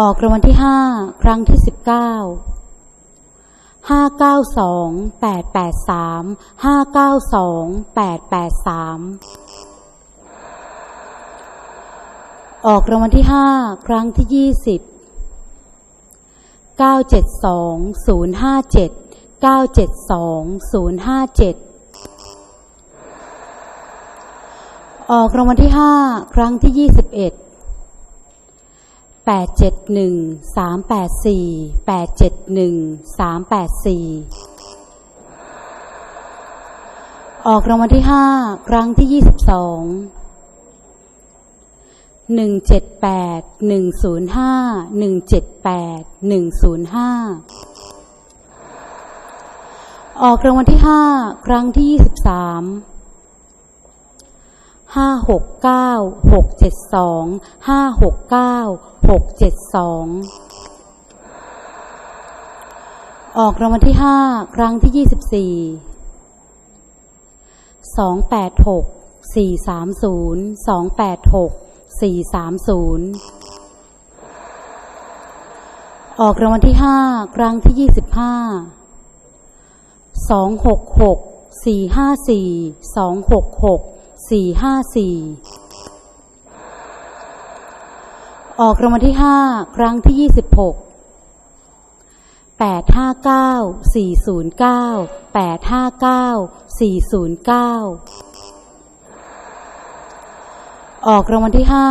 ออกรางวัลที่ห้าครั้งที่สิบเก้าห้าเก้าสองแปดแปดสามห้าเก้าสองแปดแปดสามออกรางวัลที่ห้าครั้งที่ยี่สิบเก้าเจ็ดสองศูนย์ห้าเจ็ดเก้าเจ็ดสองศูนย์ห้าเจ็ดออกรางวัลที่ห้าครั้งที่ยี่สิบเอ็ด แปดเจ็ดหนึ่งสามแปดสี่แปดเจ็ดหนึ่งสามแปดสี่ออกรางวัลที่ห้าครั้งที่ยี่สิบสองหนึ่งเจ็ดแปดหนึ่งศูนย์ห้าหนึ่งเจ็ดแปดหนึ่งศูนย์ห้าออกรางวัลที่ห้าครั้งที่ยี่สิบสาม ห้าหกเก้าหกเจ็ดสองห้าหกเก้าหกเจ็ดสองออกรางวัลที่ห้าครั้งที่ยี่สิบสี่สองแปดหกสี่สามศูนย์สองแปดหกสี่สามศูนย์ออกรางวัลที่ห้าครั้งที่ยี่สิบห้าสองหกหกสี่ห้าสี่สองหกหก สี่ห้าสี่ออกรางวัลที่ห้าครั้งที่ยี่สิบหกแปดห้าเก้าสี่ศูนย์เก้าแปดห้าเก้าสี่ศูนย์เก้าออกรางวัลที่ห้า